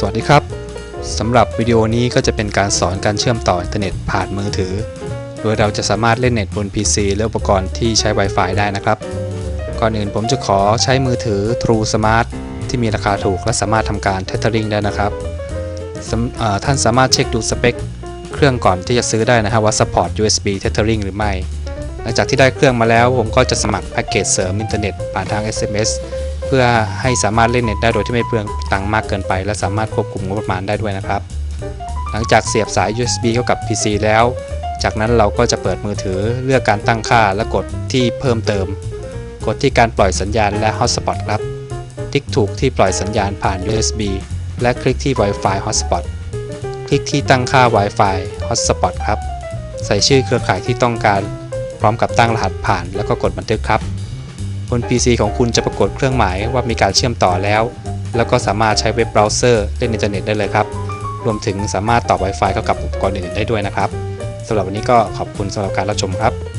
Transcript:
สวัสดีครับสำหรับวิดีโอนี้ก็จะเป็นการสอนการเชื่อมต่ออินเทอร์เน็ตผ่านมือถือ โดยเราจะสามารถเล่นเน็ตบน PC และอุปกรณ์ที่ใช้ Wi-Fi ได้นะครับ ก่อนอื่นผมจะขอใช้มือถือ True Smart ที่มีราคาถูกและสามารถทำการ Tethering ได้นะครับ ท่านสามารถเช็คดูสเปคเครื่องก่อนที่จะซื้อได้นะครับว่า support USB Tethering หรือไม่ หลังจากที่ได้เครื่องมาแล้ว ผมก็จะสมัครแพ็กเกจเสริมอินเทอร์เน็ตผ่านทาง SMS เพื่อให้สามารถเล่นเน็ตได้โดยที่ไม่เปลืองตังค์มากเกินไป และสามารถควบคุมงบประมาณได้ด้วยนะครับ หลังจากเสียบสาย USB เข้ากับ PC แล้ว จากนั้นเราก็จะเปิดมือถือเลือกการตั้งค่าและกดที่เพิ่มเติม กดที่การปล่อยสัญญาณและ Hotspot ครับ ติ๊กถูกที่ปล่อยสัญญาณผ่าน USB และคลิกที่ Wi-Fi Hotspot คลิกที่ตั้งค่า Wi-Fi Hotspot ครับ ใส่ชื่อเครือข่ายที่ต้องการ พร้อมกับตั้งรหัสผ่านแล้วก็กดบันทึกครับ บน PC ของคุณจะปรากฏเครื่องหมายว่ามีการเชื่อมต่อแล้ว แล้วก็สามารถใช้เว็บเบราว์เซอร์เล่นอินเทอร์เน็ตได้เลยครับ รวมถึงสามารถต่อ Wi-Fi เข้ากับอุปกรณ์อื่นๆได้ด้วยนะครับสำหรับวันนี้ก็ขอบคุณสำหรับการรับชมครับ